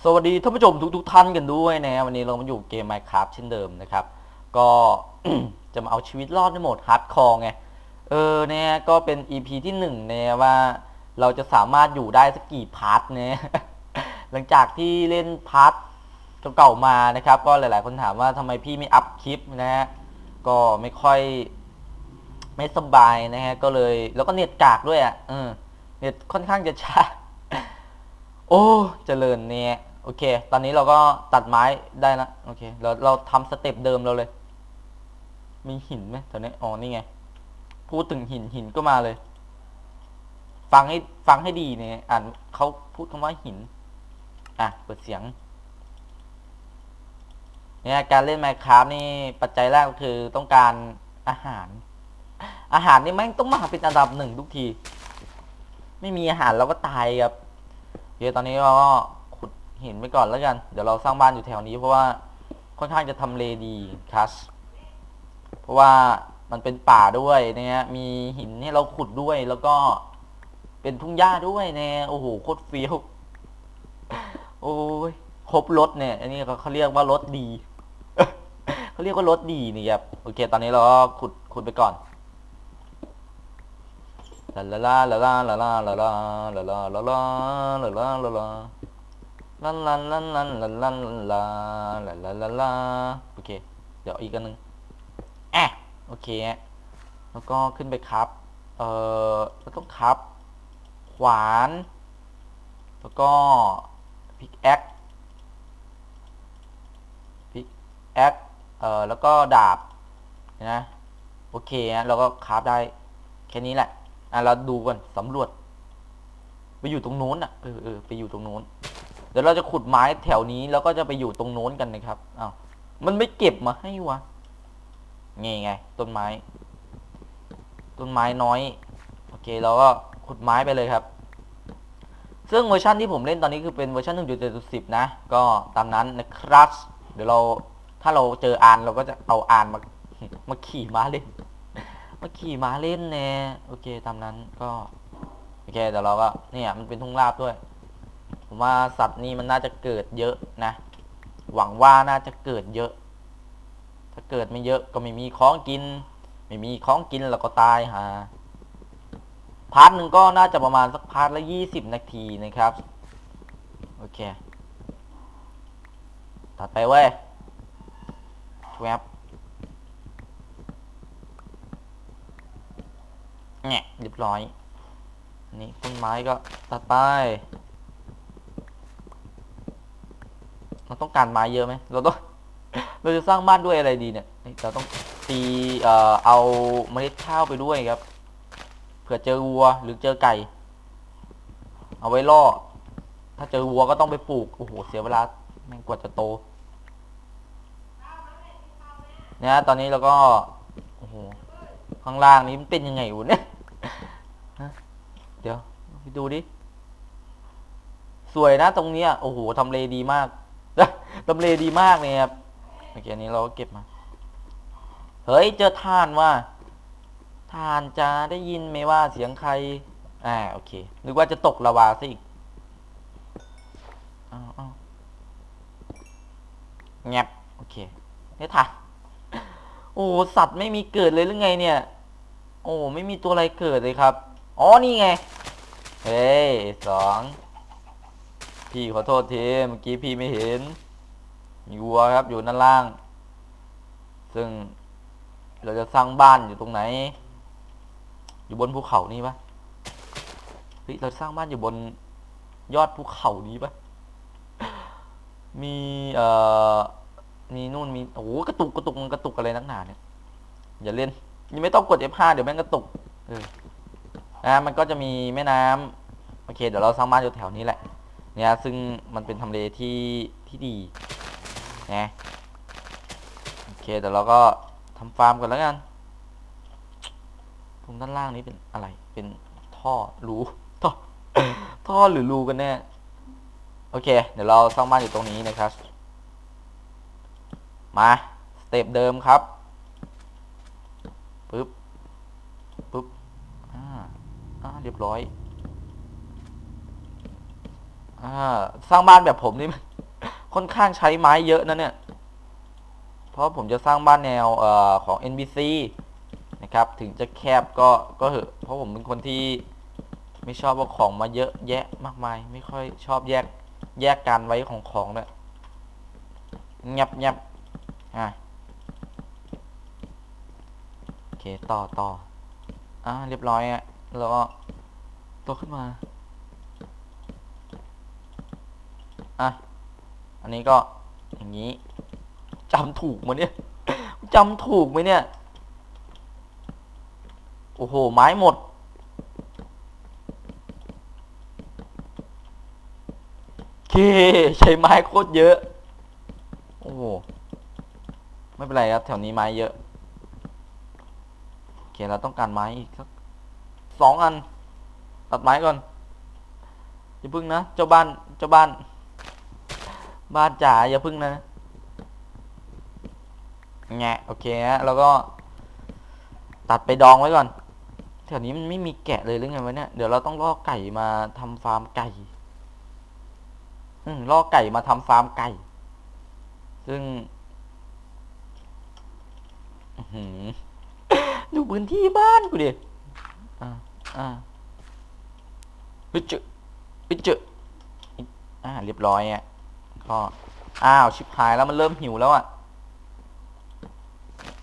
สวัสดีท่านผู้ชมทุกๆทท่านกันด้วยนะวันนี้เรามาอยู่เกม Minecraft เช่นเดิมนะครับ ก็จะมาเอาชีวิตรอดในโหมดฮาร์ดคอร์ไงเออเนี่ยก็เป็น EP ที่หนึ่งเนี่ยว่าเราจะสามารถอยู่ได้สักกี่พาร์ทเนี่ยหลังจากที่เล่นพาร์ทเก่ามานะครับ ก็หลายๆคนถามว่าทำไมพี่ไม่อัพคลิปนะฮะก็ไม่ค่อยไม่สบายนะฮะก็เลยแล้วก็เน็ตกากด้วยอะเออเน็ตค่อนข้างจะช้า โอ้เจริญเนี่ยโอเค ตอนนี้เราก็ตัดไม้ได้ละโอเค เราเราทำสเต็ปเดิมเราเลย มีหินไหมแถวนี้อ๋อนี่ไง พูดถึงหินหินก็มาเลย ฟังให้ฟังให้ดีเนี่ยอ่านเขาพูดคำว่าหิน อะเปิดเสียง เนี่ยการเล่นไมค์ครับนี่ปัจจัยแรกคือต้องการอาหาร อาหารนี่แม่งต้องมาเป็นอันดับหนึ่งทุกที ไม่มีอาหารเราก็ตายครับ เคตอนนี้เราก็ขุดหินไปก่อนแล้วกัน เดี๋ยวเราสร้างบ้านอยู่แถวนี้เพราะว่าค่อนข้างจะทำเลดีคัสเพราะว่ามันเป็นป่าด้วยนะฮะมีหินให้เราขุดด้วยแล้วก็เป็นทุ่งหญ้าด้วยเนะโอ้โหโคตรฟิลโอ้ยครบรถเนี่ย อันนี้เขาเรียกว่ารถดีเขาเรียกว่ารถดีนี่ครับโอเค ตอนนี้เราก็ขุดขุดไปก่อน ลาลาลาลาลาลาลาลาลาลาลาลาลาลาลาลาลาลันลัลัลัลัลัลาลาลาลาลาโอเค เดี๋ยวอีกอันหนึ่งอะโอเคแล้วก็ขึ้นไปครับ เออเราต้องครับ ขวาน แล้วก็พิกแอคพิกแอคเออแล้วก็ดาบนะโอเคฮะเราก็คราฟได้แค่นี้แหละ อะเราดูก่อนสำรวจ ไปอยู่ตรงโน้นอะเออเออไปอยู่ตรงโน้น เดี๋ยวเราจะขุดไม้แถวนี้แล้วก็จะไปอยู่ตรงโน้นกันนะครับอ้าวมันไม่เก็บมาให้วะไงไง ต้นไม้ ต้นไม้น้อย โอเคเราก็ขุดไม้ไปเลยครับซึ่งเวอร์ชันที่ผมเล่นตอนนี้คือเป็นเวอร์ชัน1.7.10 นะ ก็ตามนั้นนะครับ เดี๋ยวเราถ้าเราเจออานเราก็จะเอาอานมามาขี่ม้าเล่น มาขี่ม้าเล่นแน่โอเค ตามนั้นก็ โอเคเดี๋ยวเราก็เนี่ยมันเป็นทุ่งราบด้วย ผมว่าสัตว์นี้มันน่าจะเกิดเยอะนะ หวังว่าน่าจะเกิดเยอะ ถ้าเกิดไม่เยอะก็ไม่มีของกิน ไม่มีของกินเราก็ตายฮะพาร์ทหนึ่งก็น่าจะประมาณสักพาร์ทละยี่สิบนาทีนะครับ โอเค ตัดไปเว้ยแวบ เนี่เรียบร้อย นี่ต้นไม้ก็ตัดไป เราต้องการไม้เยอะไหม เราต้อง เราจะสร้างบ้านด้วยอะไรดีเนี่ย เราต้องตีเอ่อเอาเมล็ดข้าวไปด้วยครับ เผื่อเจอวัวหรือเจอไก่ เอาไว้ล่อ ถ้าเจอวัวก็ต้องไปปลูก โอ้โห เสียเวลาแม่งกว่าจะโตเนี่ยตอนนี้เราก็ โอ้โห ข้างล่างนี้มันเป็นยังไงวะเนี่ย เดี๋ยวไปดูดิ สวยนะตรงเนี้ยโอ้โหทำเลดีมากทำเลดีมากเลยครับเมื่อกี้นี้เราก็เก็บมา เฮ้ย เจอทานว่าทานจะได้ยินไหมว่าเสียงใคร อ่า โอเค นึกว่าจะตกลาวาซะอีกอ้าวอ้าวแงบโอเคได้ทานโอ้ สัตว์ไม่มีเกิดเลยหรือไงเนี่ย โอ้ ไม่มีตัวอะไรเกิดเลยครับ อ๋อนี่ไง เฮ้ยสองพี่ขอโทษทีเมื่อกี้พี่ไม่เห็น มีวัวครับอยู่ด้านล่าง ซึ่งเราจะสร้างบ้านอยู่ตรงไหน อยู่บนภูเขานี่ปะเฮ้ยเราสร้างบ้านอยู่บนยอดภูเขานี้ปะมีเอ่อมีนู่นมีโอ้โหกระตุกกระตุกมันกระตุกอะไรนักหนาเนี่ยอย่าเล่นยังไม่ต้องกด F5 เดี๋ยวแม่งกระตุกเออ นะมันก็จะมีแม่น้ำโอเค เดี๋ยวเราสร้างบ้านอยู่แถวนี้แหละ เนี่ย ซึ่งมันเป็นทำเลที่ที่ดีนะโอเคเดี๋ยวเราก็ทำฟาร์มก่อนแล้วกันตรงด้านล่างนี้เป็นอะไร เป็นท่อรูท่อท่อหรือรูกันแน่โอเค เดี๋ยวเราสร้างบ้านอยู่ตรงนี้นะครับ มาสเต็ปเดิมครับปึ๊บ อ่าเรียบร้อย อ่า สร้างบ้านแบบผมนี่ค่อนข้างใช้ไม้เยอะนะเนี่ย เพราะผมจะสร้างบ้านแนวอของ NBC นะครับ ถึงจะแคบก็ก็เหอะ เพราะผมเป็นคนที่ไม่ชอบว่าของมาเยอะแยะมากมาย ไม่ค่อยชอบแยกแยกการไว้ของของเนี่ยงียบงียบอะโอเค ต่อต่ออ่าเรียบร้อยอะ แล้วก็ตัวขึ้นมา อะ อันนี้ก็อย่างนี้จำถูกมั้ยเนี่ยจำถูกไหมเนี่ย โอ้โห ไม้หมด เค ใช้ไม้โคตรเยอะ โอ้โห ไม่เป็นไรครับ แถวนี้ไม้เยอะ โอเค เราต้องการไม้อีกสัก สองอัน ตัดไม้ก่อนอย่าพึ่งนะ เจ้าบ้าน เจ้าบ้าน บ้านจ๋าอย่าพึ่งนะแงะโอเคฮะแล้วก็ ตัดไปดองไว้ก่อนแถวนี้มันไม่มีแกะเลยหรือไงวะเนี่ย เดี๋ยวเราต้องล่อไก่มาทำฟาร์มไก่ อืมล่อไก่มาทำฟาร์มไก่ ซึ่งดูพื้นที่บ้านกูดิ อ่าอ่าเฮ้ยเจอเฮ้ยเจอ่า เรียบร้อยอะก็อ้าว ชิบหายแล้วมันเริ่มหิวแล้วอะ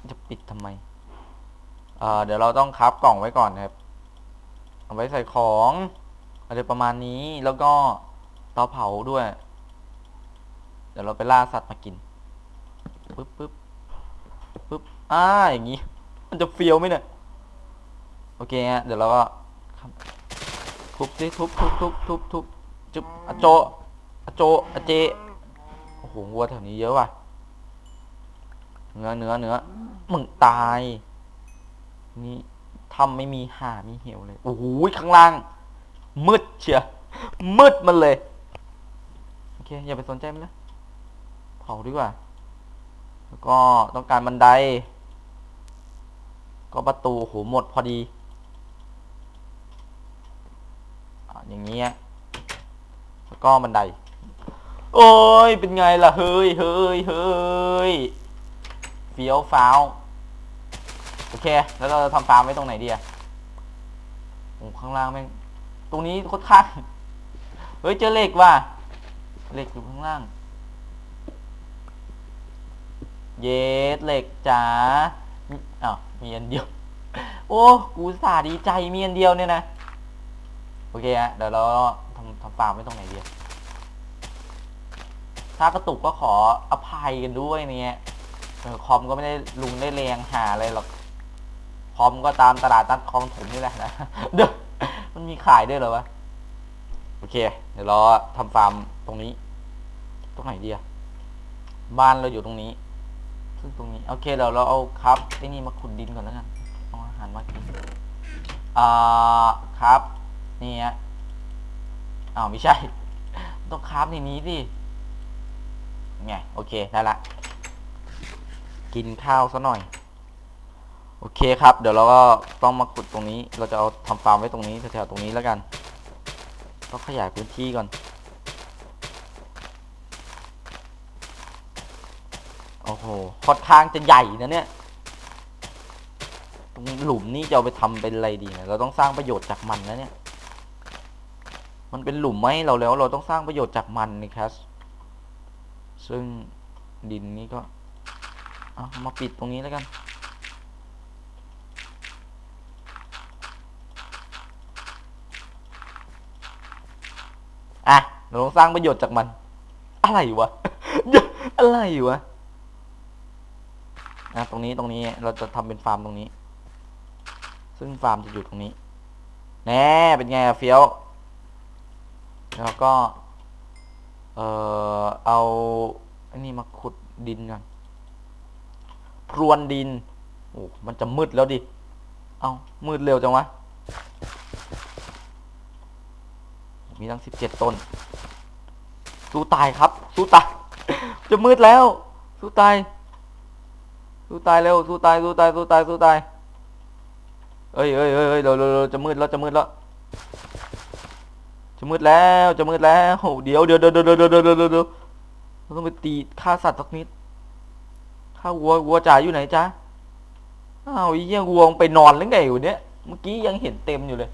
จะปิดทำไม เอ่อ เดี๋ยวเราต้องคับกล่องไว้ก่อนครับ เอาไว้ใส่ของอะไรประมาณนี้ แล้วก็เตาเผาด้วย เดี๋ยวเราไปล่าสัตว์มากิน ปึ๊บปึ๊บปึ๊บอ่าอย่างงี้ มันจะเฟี้ยวไหมเนี่ย โอเคฮะ เดี๋ยวเราก็ทุบสิทุบทุบทุบทุบทุบจุบอโจอโจอเจ โอ้โห วัวแถวนี้เยอะว่ะ เนื้อเนื้อเนื้อมึงตาย นี่ทำไม่มีหามีเหวเลย โอ้โห ข้างล่าง มืดเชียมืดมันเลย โอเค อย่าไปสนใจมันนะ เผาดีกว่า แล้วก็ต้องการบันได ก็ประตู โอ้โห หมดพอดี อย่างเงี้ยแล้วก็บันได โอ้ย เป็นไงล่ะ เฮ้ยเฮ้ยเฮ้ยเฟี้ยวฟ้าว โอเค แล้วเราจะทำฟาร์มไว้ตรงไหนดีอะโอ้ข้างล่างแม่ง ตรงนี้โคตรข้างเฮ้ย เจอเหล็กว่ะเหล็กอยู่ข้างล่าง เยสเหล็กจ๋าอ้าวมีอันเดียว โอ้ กูสาดีใจมีอันเดียวเนี่ยนะ โอเคฮะเดี๋ยวเราทำทำฟาร์มไว้ตรงไหนดีถ้ากระตุกก็ขออภัยกันด้วยเนี่ยคอมก็ไม่ได้ลุงได้แรงหาอะไรหรอกคอมก็ตามตลาดนัดคลองถมนี่แหละนะเด้อมันมีขายด้วยเหรอวะโอเค เดี๋ยวเราทำฟาร์มตรงนี้ ตรงไหนดีอะบ้านเราอยู่ตรงนี้ซึ่งตรงนี้ โอเคเดี๋ยวเราเอาครับไอ้นี่มาขุดดินก่อนแล้วกันเอาอาหารมากินอ่าครับ นี่ฮะอ้าวไม่ใช่ ต้องครับในนี้สิไงโอเคได้ละ กินข้าวซะหน่อย โอเคครับ เดี๋ยวเราก็ต้องมาขุดตรงนี้ เราจะเอาทำฟาร์มไว้ตรงนี้แถวๆตรงนี้แล้วกัน ต้องขยายพื้นที่ก่อน โอ้โหค่อนข้างจะใหญ่นะเนี่ย ตรงหลุมนี่จะเอาไปทำเป็นอะไรดีเนี่ยเราต้องสร้างประโยชน์จากมันนะเนี่ย มันเป็นหลุมไหมเราแล้ว เราต้องสร้างประโยชน์จากมันนี่ครับ ซึ่งดินนี้ก็เอามาปิดตรงนี้แล้วกัน อะ เราต้องสร้างประโยชน์จากมัน อะไรวะ อะไรวะ อะ ตรงนี้ตรงนี้เราจะทำเป็นฟาร์มตรงนี้ ซึ่งฟาร์มจะอยู่ตรงนี้ แน่ เป็นไงอะเฟี้ยว แล้วก็ เอ่อ เอาอันนี้มาขุดดินกันพรวนดิน โอ้ มันจะมืดแล้วดิ เอามืดเร็วจังวะ มีตั้งสิบเจ็ดต้น สู้ตายครับ สู้ตาย จะมืดแล้ว สู้ตาย สู้ตายเร็ว สู้ตาย สู้ตาย สู้ตาย สู้ตาย เอ้ยเอ้ยเอ้ยเอ้ยเร็วเร็วเร็วจะมืดแล้ว จะมืดแล้ว จะมืดแล้วจะมืดแล้วเดี๋ยวเดี๋ยวเดี๋ยวเดี๋ยวเดี๋ยวเดี๋ยวเดี๋ยวเราต้องไปตีฆ่าสัตว์สักนิดฆ่าวัววัวจ๋าอยู่ไหนจ๊ะอ้าวยังวัวไปนอนแล้วไงอยู่เนี้ยเมื่อกี้ยังเห็นเต็มอยู่เลย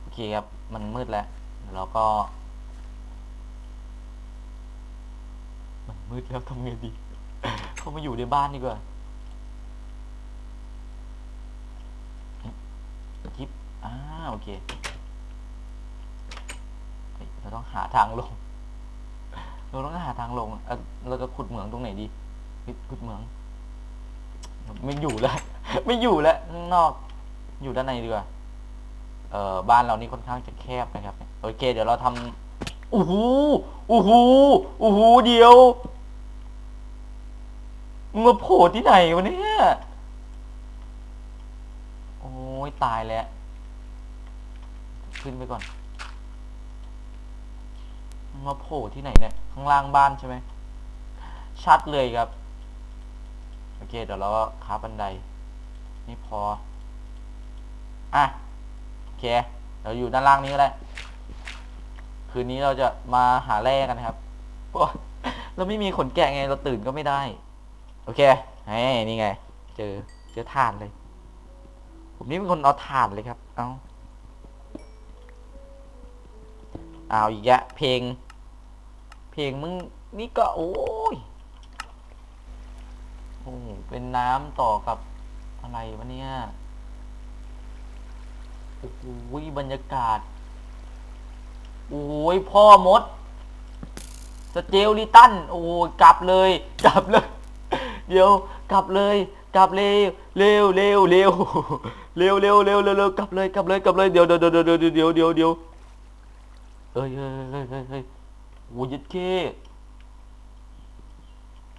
โอเคครับมันมืดแล้วแล้วก็ มันมืดแล้วทำไงดี เข้ามาอยู่ในบ้านดีกว่าคลิปอ่าโอเค ต้องหาทางลง เราต้องหาทางลงเราจะขุดเหมืองตรงไหนดี ขุดเหมือง ไม่อยู่แล้ว ไม่อยู่แล้วข้างนอก อยู่ด้านในดีกว่า เอ่อ บ้านเรานี่ค่อนข้างจะแคบนะครับ โอเค เดี๋ยวเราทำโอ้โหโอ้โหโอ้โหเดียวมึงมาโผล่ที่ไหนวะเนี่ย โอ้ยตายแล้ว ขึ้นไปก่อน มาโผล่ที่ไหนเนี่ย ข้างล่างบ้านใช่ไหม ชัดเลยครับ โอเค เดี๋ยวเราก็ค้าบันได นี่พอ อะ โอเค เราอยู่ด้านล่างนี้ก็ได้คืนนี้เราจะมาหาแร่กันครับเพราะเราไม่มีขนแกะไง เราตื่นก็ไม่ได้ โอเคไอ้นี่ไง เจอ เจอถ่านเลย ผมนี่เป็นคนเอาถ่านเลยครับ เอาเอาอีกแยะเพลง เพลงมึงนี่ก็โอ้ยโอ้เป็นน้ำต่อกับอะไรวะเนี่ยโอ้ยบรรยากาศ โอ้ยพ่อมด สเจลลิตัน โอ้ยกลับเลย กลับเลย เดี๋ยว กลับเลย กลับเร็ว เร็วเร็วเร็วเร็วเร็วเร็วเร็วกลับเลย กลับเลย กลับเลย เดี๋ยวเดี๋ยวเดี๋ยวเดี๋ยวเดี๋ยวเดี๋ยวเดี๋ยวเอ้ยเอ้ยเอ้ยเอ้ย โอ้ยยัดเข้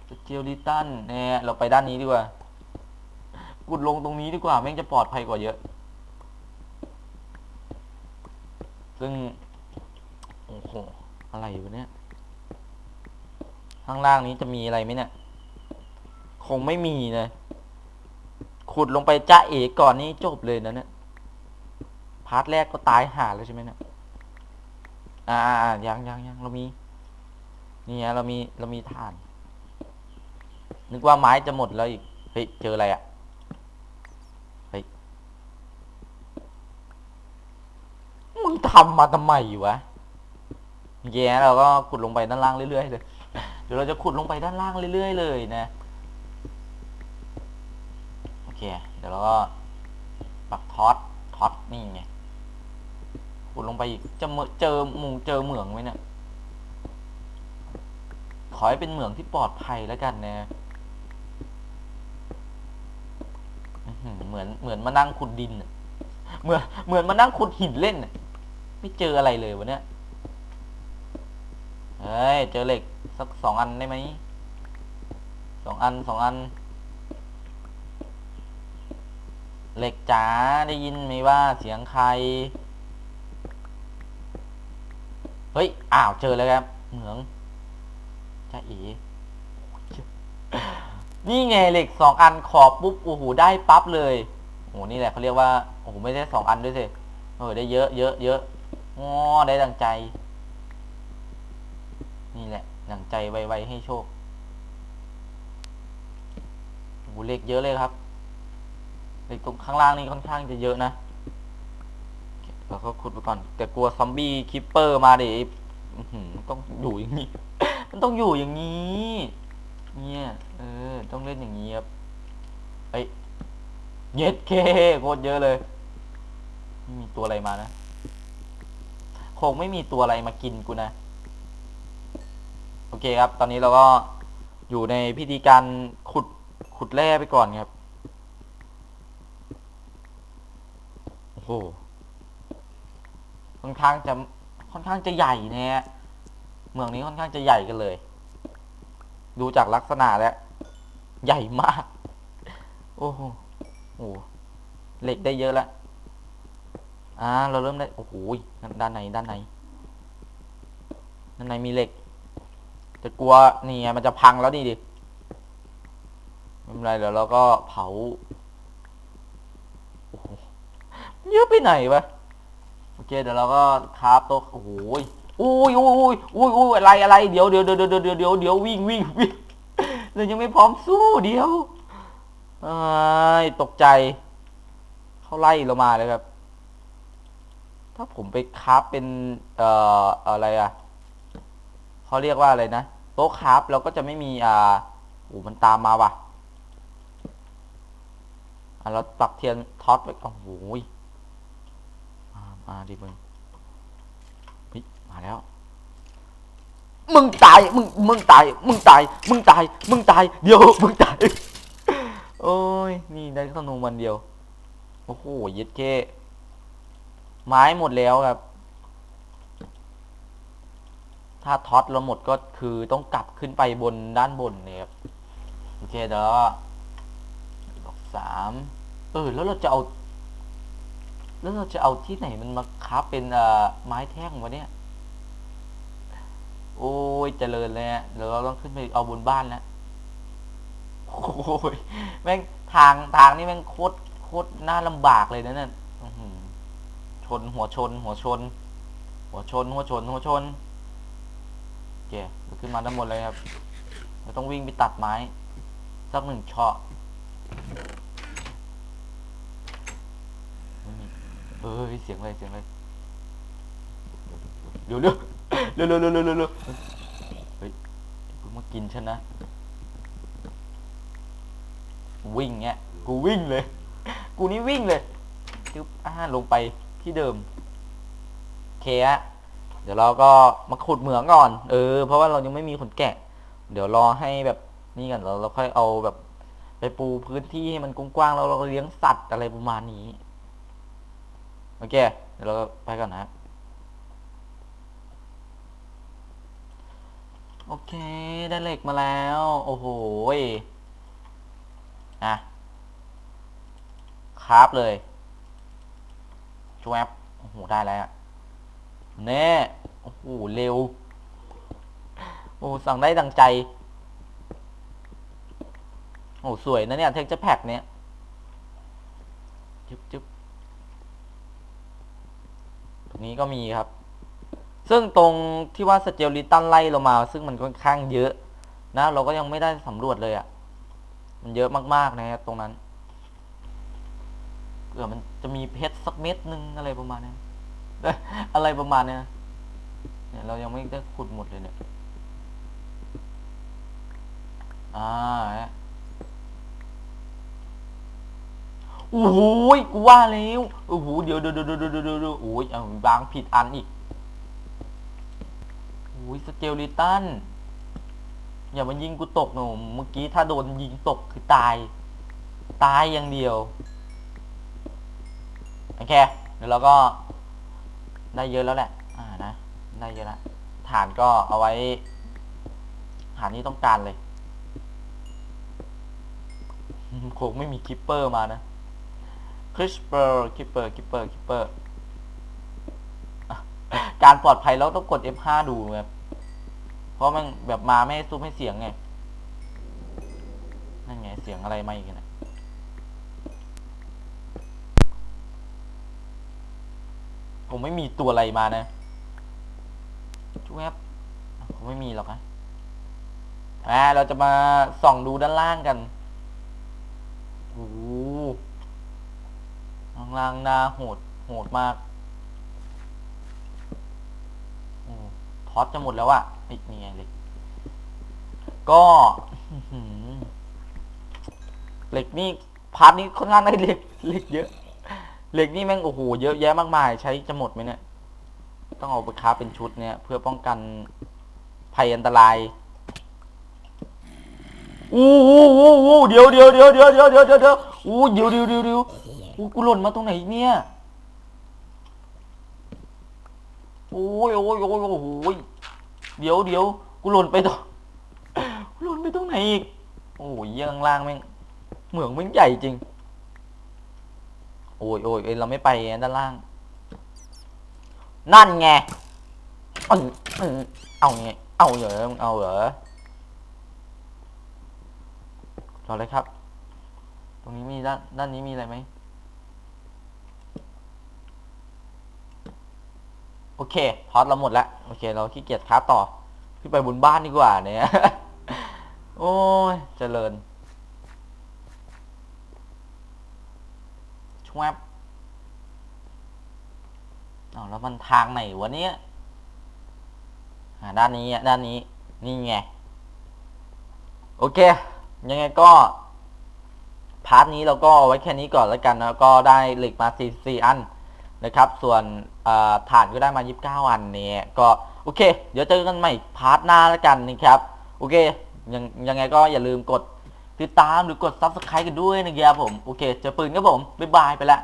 สเจลลิตันเนี่ยเราไปด้านนี้ดีกว่ากุดลงตรงนี้ดีกว่าแม่งจะปลอดภัยกว่าเยอะ ซึ่ง โอ้โห อะไรวะเนี่ย ข้างล่างนี้จะมีอะไรไหมเนี่ย คงไม่มีนะ ขุดลงไปจ้าเอก่อนนี่จบเลยนะเนี่ย พาร์ทแรกก็ตายหาแล้วใช่ไหมเนี่ย อ่าอ่ายังยังยังเรามี นี่ไงเรามีเรามีถ่าน นึกว่าไม้จะหมดแล้วอีก เฮ้ย เจออะไรอะ่ะ เฮ้ย มึงทำมาทำไมอยู่วะแย่เราก็ขุดลงไปด้านล่างเรื่อยๆเลย เดี๋ยวเราจะขุดลงไปด้านล่างเรื่อยๆเลยนะ โอเค เดี๋ยวเราก็ปักท็อตท็อตนี่ไง ขุดลงไปอีก จะเมอเจอหมูเจอเหมืองไหมเนี่ย ขอให้เป็นเหมืองที่ปลอดภัยแล้วกันนะเหมือนเหมือนมานั่งขุดดินเหมือนเหมือนมานั่งขุดหินเล่นไม่เจออะไรเลยวะเนี่ยเฮ้ยเจอเหล็กสักสองอันได้ไหมสองอันสองอัน เหล็กจ๋าได้ยินไหมว่าเสียงใคร เฮ้ยอ้าวเจอแล้วครับเหมือง จ้าเอ๋นี่ไงเหล็กสองอันขอบปุ๊บโอ้โหได้ปั๊บเลยโอ้โหนี่แหละเขาเรียกว่าโอ้โหไม่ได้สองอันด้วยสิเออได้เยอะเยอะเยอะอ๋อได้ดังใจ นี่แหละดังใจไวๆให้โชคโอ้โหเหล็กเยอะเลยครับเหล็กตรงข้างล่างนี่ค่อนข้างจะเยอะนะเราก็ขุดไปก่อน แต่กลัวซอมบี้คิปเปอร์มาดิต้องอยู่อย่างนี้ มันต้องอยู่อย่างนี้ เนี่ยเออต้องเล่นอย่างนี้ครับเอ้ยเย็ดเคโคตรเยอะเลยไม่มีตัวอะไรมานะคงไม่มีตัวอะไรมากินกูนะ โอเคครับ ตอนนี้เราก็อยู่ในพิธีการขุดขุดแร่ไปก่อนครับโอ้โหค่อนข้างจะค่อนข้างจะใหญ่นะฮะ เมืองนี้ค่อนข้างจะใหญ่กันเลย ดูจากลักษณะแล้ว ใหญ่มาก โอ้โหโอ้โหเหล็กได้เยอะแล้วอ่า เราเริ่มได้ โอ้โหด้านในด้านในด้านในมีเหล็ก จะกลัวนี่ไงมันจะพังแล้วนี่ดิไม่เป็นไรเดี๋ยวเราก็เผาโอ้โหเยอะไปไหนวะโอเคเดี๋ยวเราก็คราฟโต๊ะโอ้โห อุ้ยอุ้ยอุ้ยอุ้ยอุ้ยอะไรอะไรเดี๋ยวเดี๋ยวเดี๋ยวเดี๋ยวเดี๋ยวเดี๋ยวเดี๋ยววิ่งวิ่งวิ่งเรายังไม่พร้อมสู้เดี๋ยวเอ้ตกใจเขาไล่เรามาเลยครับ ถ้าผมไปคราฟเป็นเอ่ออะไรอะเขาเรียกว่าอะไรนะโต๊ะคราฟเราก็จะไม่มีอ่าโอ้มันตามมาว่ะอะเราปักเทียนท็อตไว้โอ้โหยมาดิมึง มาแล้ว มึงตาย มึง มึงตาย มึงตาย มึงตาย มึงตาย เดี๋ยว มึงตาย โอ้ย นี่ได้ธนูมันเดียว โอ้โหเย็ดเก้ไม้หมดแล้วครับ ถ้าท็อตเราหมดก็คือต้องกลับขึ้นไปบนด้านบนเนี่ยครับ โอเคเดี๋ยวบอสามเออ แล้วเราจะเอา แล้วเราจะเอาที่ไหนมันมาคับเป็นเอ่อไม้แท่งวะเนี่ย โอ้ยเจริญเลยฮะเดี๋ยวเราต้องขึ้นไปเอาบนบ้านแล้วโอ้ยแม่งทางทางนี่แม่งโคตรโคตรน่าลำบากเลยนะเนี่ยชนหัวชน หัวชน หัวชน หัวชน หัวชนโอเคเดี๋ขึ้นมาด้านบนเลยครับเราต้องวิ่งไปตัดไม้ สักหนึ่งเฉาะเออเสียงอะไรเสียงอะไรเร็วเร็วเร็ว เร็วเร็วเร็วเร็วเร็วเฮ้ยกูมากินฉันนะวิ่งเงี้ยกูวิ่งเลย กูนี่วิ่งเลยจึ๊บอ่าลงไปที่เดิมโอเคฮะเดี๋ยวเราก็มาขุดเหมืองก่อน เออ เพราะว่าเรายังไม่มีขนแกะ เดี๋ยวรอให้แบบนี่กันเราเราค่อยเอาแบบ ไปปูพื้นที่ให้มันกว้างๆแล้วเราก็เลี้ยงสัตว์อะไรประมาณนี้โอเคเดี๋ยวเราไปก่อนนะ โอเค ได้เหล็กมาแล้ว โอ้โหยอะคราฟเลยชวบโอ้โห ได้แล้วอะแน่โอ้โห เร็ว โอ้สั่งได้ดังใจ โอ้สวยนะเนี่ย เทคจะแพ็กเนี่ยจึ๊บจึ๊บตรงนี้ก็มีครับ ซึ่งตรงที่ว่าสเจลลิตันไล่เรามา ซึ่งมันค่อนข้างเยอะ นะ เราก็ยังไม่ได้สำรวจเลยอะ่ะ มันเยอะมากๆนะครับตรงนั้นเผื่อมันจะมีเพชรสักเม็ดหนึ่งอะไรประมาณนี้อะไรประมาณนี้เนี่ย เรายังไม่ได้ขุดหมดเลยเนี่ยอ่าเนี่ยโอ้โหกูว่าแล้วโอ้โหเดี๋ยวเดี๋ยวเดี๋ยวเดี๋ยวเดี๋ยวเดี๋ยวโอ้ยเอาวางผิดอันอีก อ้ยสเกลลิตันอย่ามายิงกูตกหนูเมื่อกี้ถ้าโดนยิงตกคือตาย ตายอย่างเดียวโอเคเดี๋ยวเราก็ได้เยอะแล้วแหละ อ่านะ ได้เยอะแล้วฐานก็เอาไว้ ฐานนี้ต้องการเลยคงไม่มีคิปเปอร์มานะคริสเปอร์คิปเปอร์คิปเปอร์คิปเปอร์ การปลอดภัยเราต้องกด F5 ดูครับเพราะมันแบบมาไม่ให้ซุปให้เสียงไงนั่นไงเสียงอะไรมาอีกนะผมไม่มีตัวอะไรมานะจุ๊บผมไม่มีหรอกนะอ่าเราจะมาส่องดูด้านล่างกันโอ้โหล่างหน้าโหดโหดมาก คอสจะหมดแล้วอะนี่ไงเหล็ก ก็เหล็กนี่พาร์ทนี้ค่อนข้างได้เหล็กเหล็กเยอะ เหล็กนี่แม่งโอ้โหเยอะแยะมากมาย ใช้จะหมดไหมเนี่ย ต้องเอาไปค้าเป็นชุดเนี่ย เพื่อป้องกันภัยอันตรายอู้หูหูหูเดี๋ยวเดี๋ยวเดี๋ยวเดี๋ยวเดี๋ยวเดี๋ยวเดี๋ยวอู้เดี๋ยวเดี๋ยวเดี๋ยวอู้กูหล่นมาตรงไหนเนี่ย โอ้ยโอ้ยโอ้ยโอ้ยเดี๋ยวเดี๋ยวกูหล่นไปตรงกูหล่นไปตรงไหนอีก โอ้ยเยี่ยงล่างแม่งเหมืองแม่งใหญ่จริง โอ้ยโอ้ยเอ้ยเราไม่ไปด้านล่าง นั่นไงเออเอาไงเอาเหรอมึงเอาเหรอรอเลยครับ ตรงนี้มีด้านด้านนี้มีอะไรไหม โอเคพอดเราหมดแล้วโอเค เราขี้เกียจค้าต่อพี่ไปบนบ้านดีกว่าเนี่ยโอ้ยเจริญชวบเอาแล้วมันทางไหนวะเนี่ยด้านนี้ด้านนี้ นี่ไง โอเค ยังไงก็พาร์ทนี้เราก็เอาไว้แค่นี้ก่อนแล้วกันนะก็ได้เหล็กมา 44 อัน นะครับ ส่วนฐานก็ได้มา 29 อันนี้ก็โอเค เดี๋ยวเจอกันใหม่พาร์ทหน้าแล้วกันนะครับ โอเคยังยังไงก็อย่าลืมกดติดตามหรือกด subscribe กันด้วยนะครับผม โอเค เจอปืนครับผม บ๊ายบายไปแล้ว